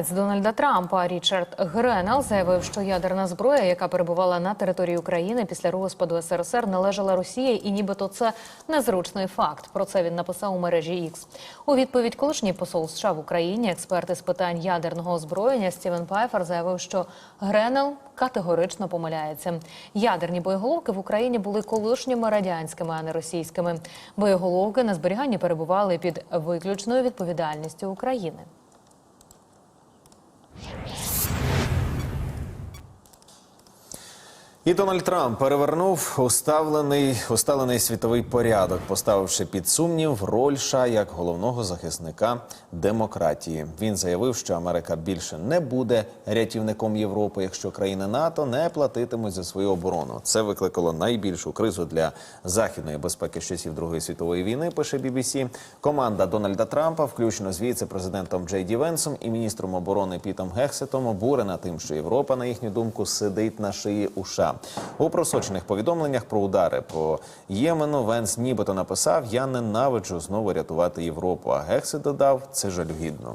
З Дональда Трампа Річард Гренел заявив, що ядерна зброя, яка перебувала на території України після розпаду СРСР, належала Росії, і нібито це незручний факт. Про це він написав у мережі X. У відповідь колишній посол США в Україні, експерт із питань ядерного озброєння Стівен Пайфер заявив, що Гренел категорично помиляється. Ядерні боєголовки в Україні були колишніми радянськими, а не російськими. Боєголовки на зберіганні перебували під виключною відповідальністю України. І Дональд Трамп перевернув уставлений усталений світовий порядок, поставивши під сумнів роль США як головного захисника демократії. Він заявив, що Америка більше не буде рятівником Європи, якщо країни НАТО не платитимуть за свою оборону. Це викликало найбільшу кризу для західної безпеки з часів Другої світової війни. Пише BBC. Команда Дональда Трампа, включно з віце-президентом Джей Ді Венсом і міністром оборони Пітом Гексетом, обурена тим, що Європа, на їхню думку, сидить на шиї у США. У просочених повідомленнях про удари по Ємену Венс нібито написав: Я ненавиджу знову рятувати Європу. А Гекси додав це жалюгідно.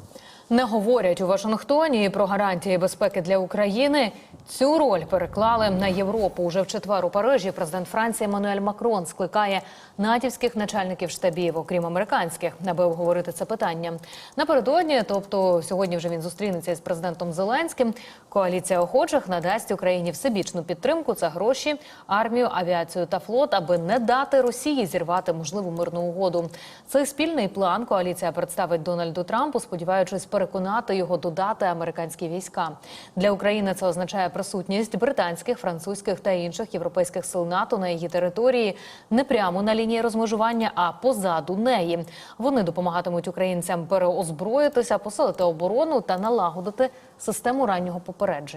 Не говорять у Вашингтоні про гарантії безпеки для України. Цю роль переклали на Європу. Уже в четвер у Парижі президент Франції Еммануель Макрон скликає натівських начальників штабів, окрім американських, аби обговорити це питання. Напередодні, тобто сьогодні, вже він зустрінеться із президентом Зеленським. Коаліція охочих надасть Україні всебічну підтримку. Це гроші, армію, авіацію та флот, аби не дати Росії зірвати можливу мирну угоду. Цей спільний план коаліція представить Дональду Трампу, сподіваючись переконати його додати американські війська. Для України це означає присутність британських, французьких та інших європейських сил НАТО на її території не прямо на лінії розмежування, а позаду неї. Вони допомагатимуть українцям переозброїтися, посилити оборону та налагодити систему раннього попередження.